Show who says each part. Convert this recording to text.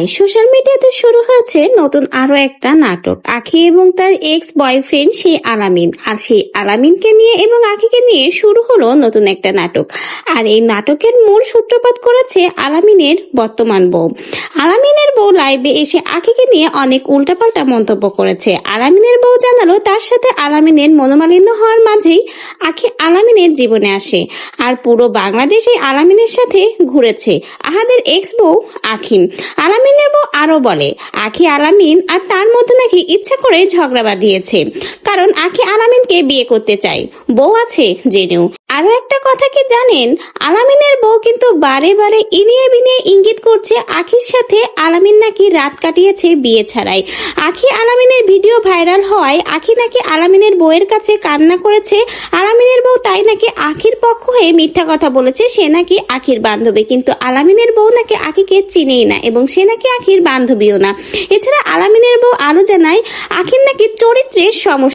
Speaker 1: High social মিডিয়াতে শুরু হয়েছে নতুন আরও একটা নাটক। আখি এবং তার এক্স বয়ফ্রেন্ড সেই আলামিন। আর সেই আলামিনকে নিয়ে এবং আখিকে নিয়ে শুরু হলো নতুন একটা নাটক। আর এই নাটকের মূল সূত্রপাত করেছে আলামিনের বর্তমান বউ। আলামিনের বউ লাইভে এসে আখিকে নিয়ে অনেক উল্টাপাল্টা মন্তব্য করেছে। আলামিনের বউ জানালো, তার সাথে আলামিনের মনোমালিন্য হওয়ার মাঝেই আখি আলামিনের জীবনে আসে আর পুরো বাংলাদেশে আলামিনের সাথে ঘুরেছে। আহাদের এক্স বউ আখিম আলামিনের বউ আরও বলে আখি আলামিন আর তার মধ্যে নাকি ইচ্ছা করে ঝগড়া বাঁধিয়েছে। কারণ আখি আলামিনকে বিয়ে করতে চায়। বউ আছে, জেনেও। আরও একটা কথা কি জানেন? আলামিনের বউ কিন্তু বারে বারে ইনিয়ে বিনিয়ে ইঙ্গিত করছে আখির সাথে আলামিন নাকি রাত কাটিয়েছে বিয়ে ছাড়াই। আখি আলামিনের ভিডিও ভাইরাল হওয়ায় আখি নাকি আলামিনের বউয়ের কাছে কান্না করেছে। আলামিনের বউ তাই নাকি আখির পক্ষ হয়ে মিথ্যা কথা বলেছে, সে নাকি আখির বান্ধবী। কিন্তু আলামিনের বউ নাকি আখিকে চিনেই না এবং সে নাকি আখির বান্ধবীও না। এছাড়া আলামিনের বউ আরও জানায়, আখির নাকি চরিত্রের সমস্যা